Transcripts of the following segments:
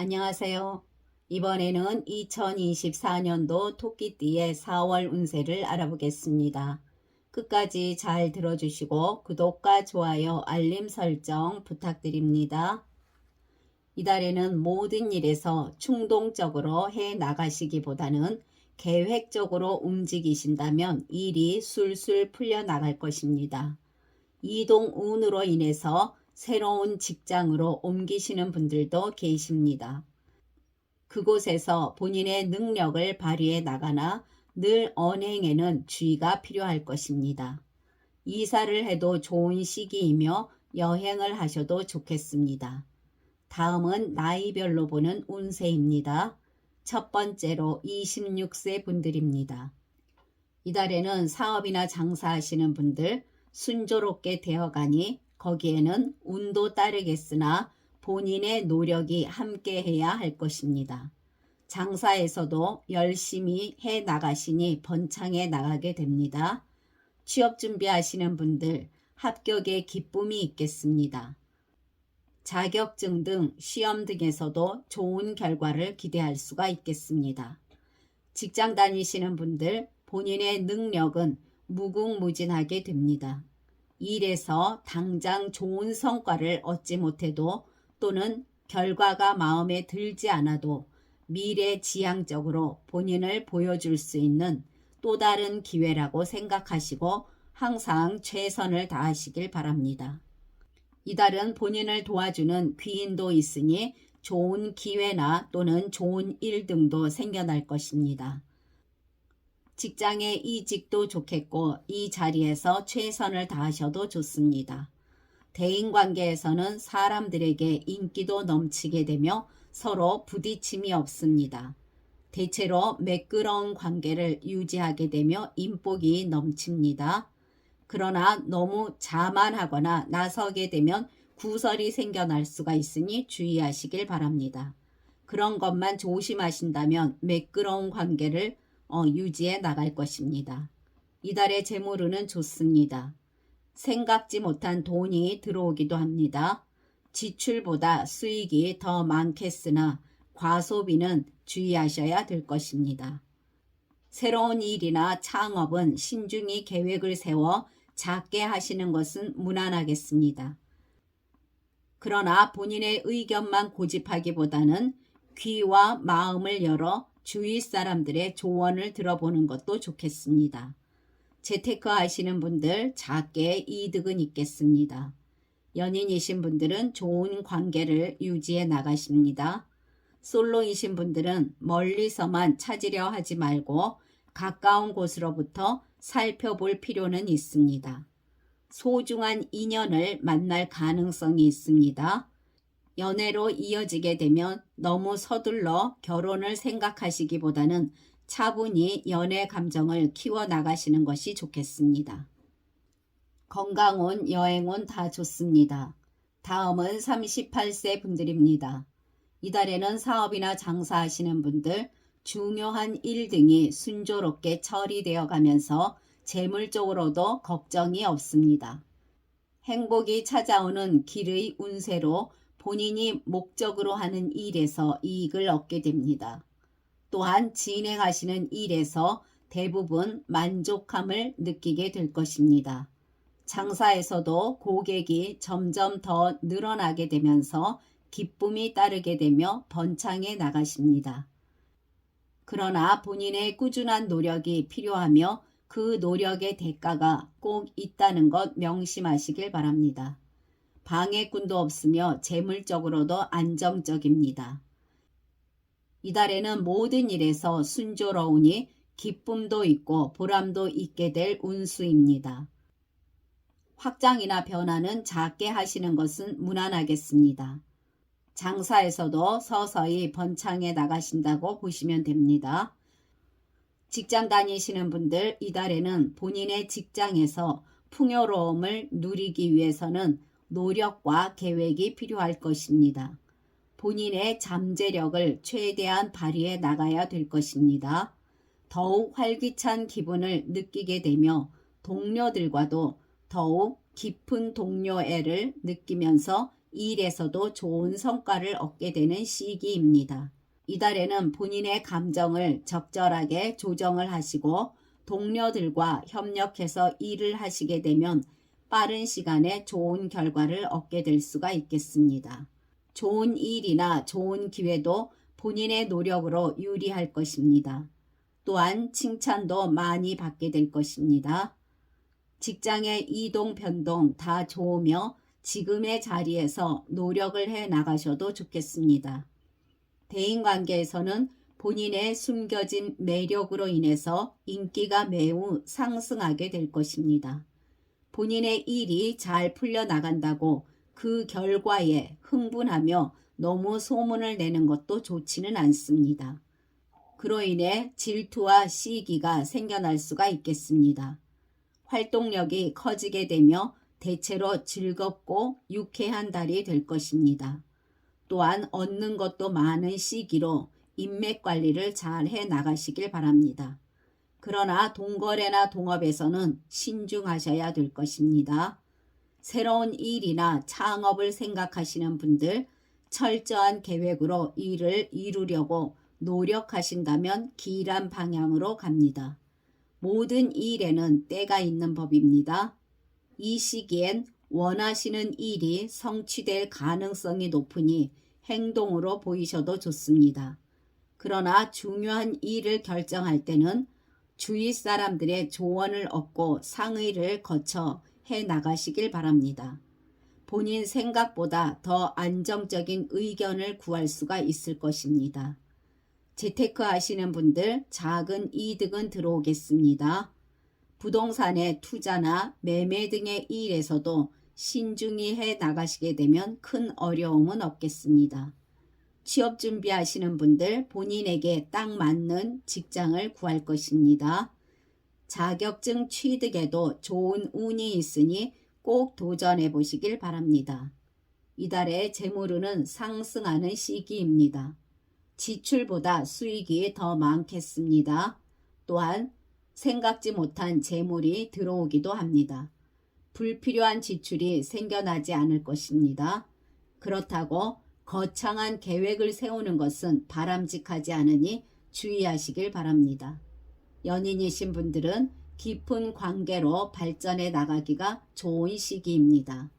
안녕하세요. 이번에는 2024년도 토끼띠의 4월 운세를 알아보겠습니다. 끝까지 잘 들어주시고 구독과 좋아요, 알림 설정 부탁드립니다. 이달에는 모든 일에서 충동적으로 해 나가시기보다는 계획적으로 움직이신다면 일이 술술 풀려나갈 것입니다. 이동 운으로 인해서 새로운 직장으로 옮기시는 분들도 계십니다. 그곳에서 본인의 능력을 발휘해 나가나 늘 언행에는 주의가 필요할 것입니다. 이사를 해도 좋은 시기이며 여행을 하셔도 좋겠습니다. 다음은 나이별로 보는 운세입니다. 첫 번째로 26세 분들입니다. 이달에는 사업이나 장사하시는 분들 순조롭게 되어가니 거기에는 운도 따르겠으나 본인의 노력이 함께해야 할 것입니다. 장사에서도 열심히 해 나가시니 번창해 나가게 됩니다. 취업 준비하시는 분들 합격의 기쁨이 있겠습니다. 자격증 등 시험 등에서도 좋은 결과를 기대할 수가 있겠습니다. 직장 다니시는 분들 본인의 능력은 무궁무진하게 됩니다. 일에서 당장 좋은 성과를 얻지 못해도 또는 결과가 마음에 들지 않아도 미래 지향적으로 본인을 보여줄 수 있는 또 다른 기회라고 생각하시고 항상 최선을 다하시길 바랍니다. 이달은 본인을 도와주는 귀인도 있으니 좋은 기회나 또는 좋은 일 등도 생겨날 것입니다. 직장의 이직도 좋겠고 이 자리에서 최선을 다하셔도 좋습니다. 대인 관계에서는 사람들에게 인기도 넘치게 되며 서로 부딪힘이 없습니다. 대체로 매끄러운 관계를 유지하게 되며 인복이 넘칩니다. 그러나 너무 자만하거나 나서게 되면 구설이 생겨날 수가 있으니 주의하시길 바랍니다. 그런 것만 조심하신다면 매끄러운 관계를 어, 유지해 나갈 것입니다. 이달의 재물운은 좋습니다. 생각지 못한 돈이 들어오기도 합니다. 지출보다 수익이 더 많겠으나 과소비는 주의하셔야 될 것입니다. 새로운 일이나 창업은 신중히 계획을 세워 작게 하시는 것은 무난하겠습니다. 그러나 본인의 의견만 고집하기보다는 귀와 마음을 열어 주위 사람들의 조언을 들어보는 것도 좋겠습니다. 재테크 하시는 분들 작게 이득은 있겠습니다. 연인이신 분들은 좋은 관계를 유지해 나가십니다. 솔로이신 분들은 멀리서만 찾으려 하지 말고 가까운 곳으로부터 살펴볼 필요는 있습니다. 소중한 인연을 만날 가능성이 있습니다. 연애로 이어지게 되면 너무 서둘러 결혼을 생각하시기보다는 차분히 연애 감정을 키워나가시는 것이 좋겠습니다. 건강운, 여행운 다 좋습니다. 다음은 38세 분들입니다. 이달에는 사업이나 장사하시는 분들 중요한 일 등이 순조롭게 처리되어 가면서 재물적으로도 걱정이 없습니다. 행복이 찾아오는 길의 운세로 본인이 목적으로 하는 일에서 이익을 얻게 됩니다. 또한 진행하시는 일에서 대부분 만족함을 느끼게 될 것입니다. 장사에서도 고객이 점점 더 늘어나게 되면서 기쁨이 따르게 되며 번창해 나가십니다. 그러나 본인의 꾸준한 노력이 필요하며 그 노력의 대가가 꼭 있다는 것 명심하시길 바랍니다. 방해꾼도 없으며 재물적으로도 안정적입니다. 이달에는 모든 일에서 순조로우니 기쁨도 있고 보람도 있게 될 운수입니다. 확장이나 변화는 작게 하시는 것은 무난하겠습니다. 장사에서도 서서히 번창해 나가신다고 보시면 됩니다. 직장 다니시는 분들 이달에는 본인의 직장에서 풍요로움을 누리기 위해서는 노력과 계획이 필요할 것입니다. 본인의 잠재력을 최대한 발휘해 나가야 될 것입니다. 더욱 활기찬 기분을 느끼게 되며 동료들과도 더욱 깊은 동료애를 느끼면서 일에서도 좋은 성과를 얻게 되는 시기입니다. 이달에는 본인의 감정을 적절하게 조정을 하시고 동료들과 협력해서 일을 하시게 되면 빠른 시간에 좋은 결과를 얻게 될 수가 있겠습니다. 좋은 일이나 좋은 기회도 본인의 노력으로 유리할 것입니다. 또한 칭찬도 많이 받게 될 것입니다. 직장의 이동 변동 다 좋으며 지금의 자리에서 노력을 해 나가셔도 좋겠습니다. 대인 관계에서는 본인의 숨겨진 매력으로 인해서 인기가 매우 상승하게 될 것입니다. 본인의 일이 잘 풀려나간다고 그 결과에 흥분하며 너무 소문을 내는 것도 좋지는 않습니다. 그로 인해 질투와 시기가 생겨날 수가 있겠습니다. 활동력이 커지게 되며 대체로 즐겁고 유쾌한 달이 될 것입니다. 또한 얻는 것도 많은 시기로 인맥 관리를 잘 해 나가시길 바랍니다. 그러나 동거래나 동업에서는 신중하셔야 될 것입니다. 새로운 일이나 창업을 생각하시는 분들 철저한 계획으로 일을 이루려고 노력하신다면 길한 방향으로 갑니다. 모든 일에는 때가 있는 법입니다. 이 시기엔 원하시는 일이 성취될 가능성이 높으니 행동으로 보이셔도 좋습니다. 그러나 중요한 일을 결정할 때는 주위 사람들의 조언을 얻고 상의를 거쳐 해 나가시길 바랍니다. 본인 생각보다 더 안정적인 의견을 구할 수가 있을 것입니다. 재테크 하시는 분들 작은 이득은 들어오겠습니다. 부동산의 투자나 매매 등의 일에서도 신중히 해 나가시게 되면 큰 어려움은 없겠습니다. 취업 준비하시는 분들 본인에게 딱 맞는 직장을 구할 것입니다. 자격증 취득에도 좋은 운이 있으니 꼭 도전해 보시길 바랍니다. 이달의 재물운은 상승하는 시기입니다. 지출보다 수익이 더 많겠습니다. 또한 생각지 못한 재물이 들어오기도 합니다. 불필요한 지출이 생겨나지 않을 것입니다. 그렇다고 거창한 계획을 세우는 것은 바람직하지 않으니 주의하시길 바랍니다. 연인이신 분들은 깊은 관계로 발전해 나가기가 좋은 시기입니다.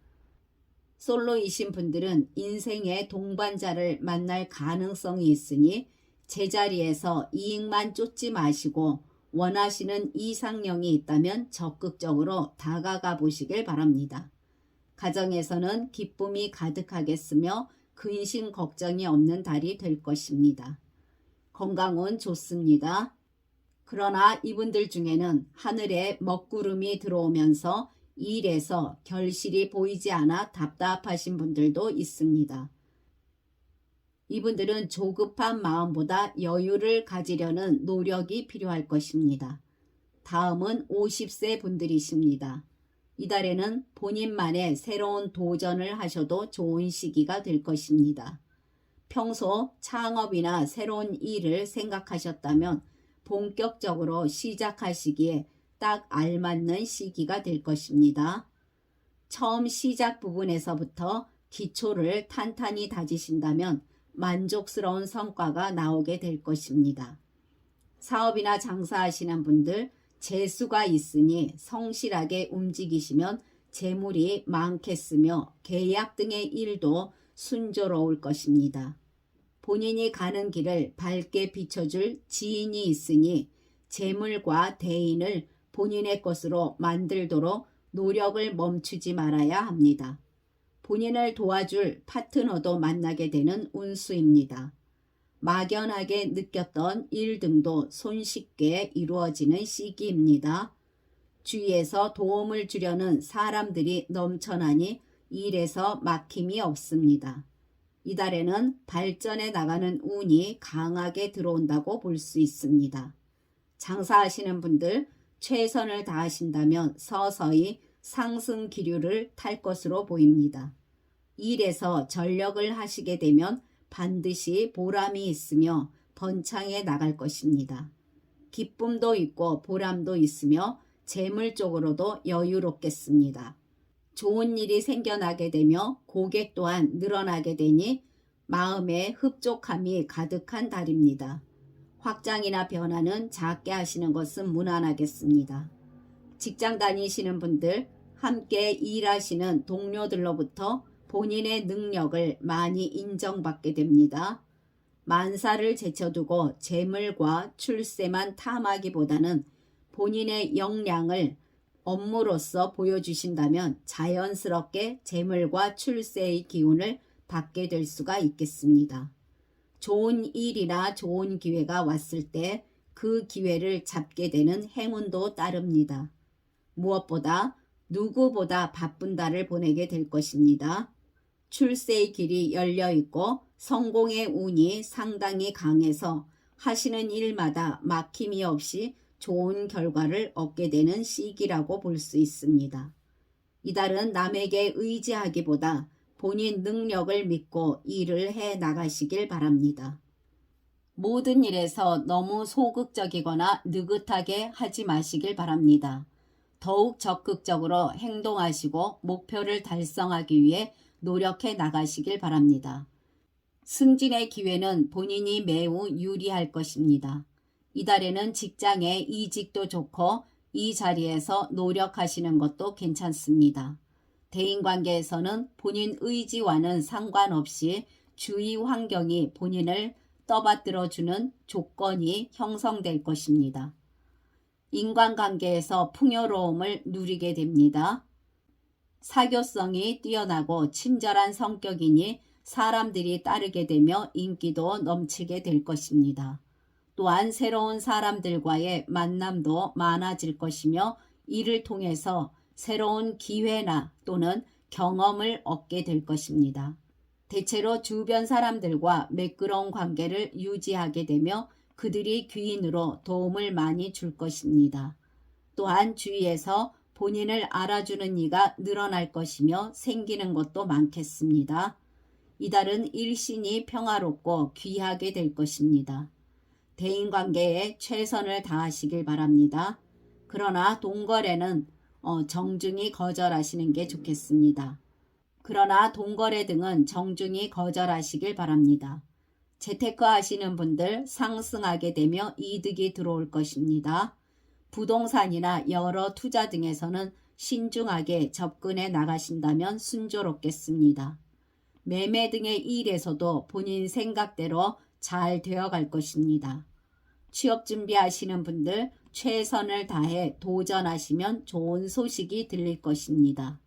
솔로이신 분들은 인생의 동반자를 만날 가능성이 있으니 제자리에서 이익만 쫓지 마시고 원하시는 이상형이 있다면 적극적으로 다가가 보시길 바랍니다. 가정에서는 기쁨이 가득하겠으며 근심 걱정이 없는 달이 될 것입니다. 건강은 좋습니다. 그러나 이분들 중에는 하늘에 먹구름이 들어오면서 일에서 결실이 보이지 않아 답답하신 분들도 있습니다. 이분들은 조급한 마음보다 여유를 가지려는 노력이 필요할 것입니다. 다음은 50세 분들이십니다. 이달에는 본인만의 새로운 도전을 하셔도 좋은 시기가 될 것입니다. 평소 창업이나 새로운 일을 생각하셨다면 본격적으로 시작하시기에 딱 알맞는 시기가 될 것입니다. 처음 시작 부분에서부터 기초를 탄탄히 다지신다면 만족스러운 성과가 나오게 될 것입니다. 사업이나 장사하시는 분들 재수가 있으니 성실하게 움직이시면 재물이 많겠으며 계약 등의 일도 순조로울 것입니다. 본인이 가는 길을 밝게 비춰줄 지인이 있으니 재물과 대인을 본인의 것으로 만들도록 노력을 멈추지 말아야 합니다. 본인을 도와줄 파트너도 만나게 되는 운수입니다. 막연하게 느꼈던 일 등도 손쉽게 이루어지는 시기입니다. 주위에서 도움을 주려는 사람들이 넘쳐나니 일에서 막힘이 없습니다. 이달에는 발전해 나가는 운이 강하게 들어온다고 볼 수 있습니다. 장사하시는 분들 최선을 다하신다면 서서히 상승 기류를 탈 것으로 보입니다. 일에서 전력을 하시게 되면 반드시 보람이 있으며 번창해 나갈 것입니다. 기쁨도 있고 보람도 있으며 재물 쪽으로도 여유롭겠습니다. 좋은 일이 생겨나게 되며 고객 또한 늘어나게 되니 마음에 흡족함이 가득한 달입니다. 확장이나 변화는 작게 하시는 것은 무난하겠습니다. 직장 다니시는 분들, 함께 일하시는 동료들로부터 본인의 능력을 많이 인정받게 됩니다. 만사를 제쳐두고 재물과 출세만 탐하기보다는 본인의 역량을 업무로서 보여주신다면 자연스럽게 재물과 출세의 기운을 받게 될 수가 있겠습니다. 좋은 일이나 좋은 기회가 왔을 때 그 기회를 잡게 되는 행운도 따릅니다. 무엇보다 누구보다 바쁜 달을 보내게 될 것입니다. 출세의 길이 열려 있고 성공의 운이 상당히 강해서 하시는 일마다 막힘이 없이 좋은 결과를 얻게 되는 시기라고 볼 수 있습니다. 이달은 남에게 의지하기보다 본인 능력을 믿고 일을 해 나가시길 바랍니다. 모든 일에서 너무 소극적이거나 느긋하게 하지 마시길 바랍니다. 더욱 적극적으로 행동하시고 목표를 달성하기 위해 노력해 나가시길 바랍니다. 승진의 기회는 본인이 매우 유리할 것입니다. 이달에는 직장에 이직도 좋고 이 자리에서 노력하시는 것도 괜찮습니다. 대인 관계에서는 본인 의지와는 상관없이 주위 환경이 본인을 떠받들어주는 조건이 형성될 것입니다. 인간관계에서 풍요로움을 누리게 됩니다. 사교성이 뛰어나고 친절한 성격이니 사람들이 따르게 되며 인기도 넘치게 될 것입니다. 또한 새로운 사람들과의 만남도 많아질 것이며 이를 통해서 새로운 기회나 또는 경험을 얻게 될 것입니다. 대체로 주변 사람들과 매끄러운 관계를 유지하게 되며 그들이 귀인으로 도움을 많이 줄 것입니다. 또한 주위에서 본인을 알아주는 이가 늘어날 것이며 생기는 것도 많겠습니다. 이달은 일신이 평화롭고 귀하게 될 것입니다. 대인관계에 최선을 다하시길 바랍니다. 그러나 동거래는 어, 정중히 거절하시는 게 좋겠습니다. 그러나 동거래 등은 정중히 거절하시길 바랍니다. 재테크 하시는 분들 상승하게 되며 이득이 들어올 것입니다. 부동산이나 여러 투자 등에서는 신중하게 접근해 나가신다면 순조롭겠습니다. 매매 등의 일에서도 본인 생각대로 잘 되어갈 것입니다. 취업 준비하시는 분들 최선을 다해 도전하시면 좋은 소식이 들릴 것입니다.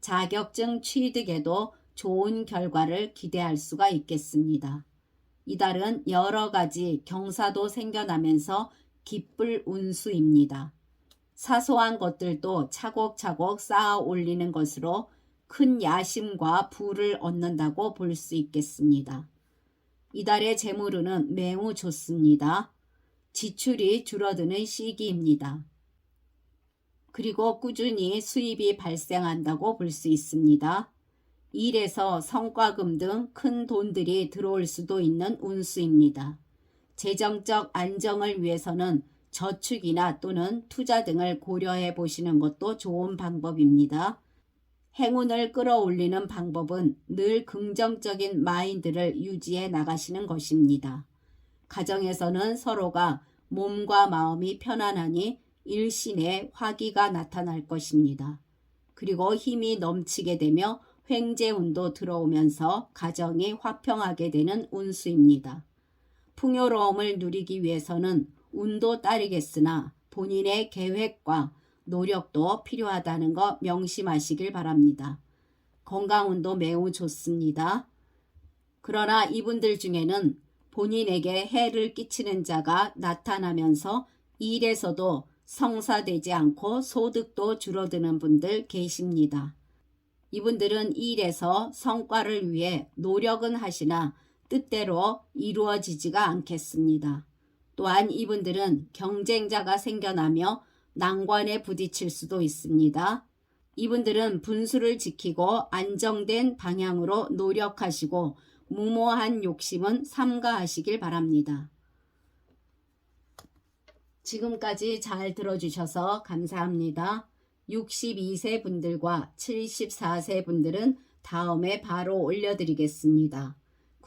자격증 취득에도 좋은 결과를 기대할 수가 있겠습니다. 이달은 여러 가지 경사도 생겨나면서 기쁠 운수입니다. 사소한 것들도 차곡차곡 쌓아 올리는 것으로 큰 야심과 부를 얻는다고 볼 수 있겠습니다. 이달의 재물운은 매우 좋습니다. 지출이 줄어드는 시기입니다. 그리고 꾸준히 수입이 발생한다고 볼 수 있습니다. 일에서 성과금 등 큰 돈들이 들어올 수도 있는 운수입니다. 재정적 안정을 위해서는 저축이나 또는 투자 등을 고려해 보시는 것도 좋은 방법입니다. 행운을 끌어올리는 방법은 늘 긍정적인 마인드를 유지해 나가시는 것입니다. 가정에서는 서로가 몸과 마음이 편안하니 일신의 화기가 나타날 것입니다. 그리고 힘이 넘치게 되며 횡재운도 들어오면서 가정이 화평하게 되는 운수입니다. 풍요로움을 누리기 위해서는 운도 따르겠으나 본인의 계획과 노력도 필요하다는 거 명심하시길 바랍니다. 건강운도 매우 좋습니다. 그러나 이분들 중에는 본인에게 해를 끼치는 자가 나타나면서 일에서도 성사되지 않고 소득도 줄어드는 분들 계십니다. 이분들은 일에서 성과를 위해 노력은 하시나 뜻대로 이루어지지가 않겠습니다. 또한 이분들은 경쟁자가 생겨나며 난관에 부딪힐 수도 있습니다. 이분들은 분수를 지키고 안정된 방향으로 노력하시고 무모한 욕심은 삼가하시길 바랍니다. 지금까지 잘 들어주셔서 감사합니다. 62세 분들과 74세 분들은 다음에 바로 올려드리겠습니다.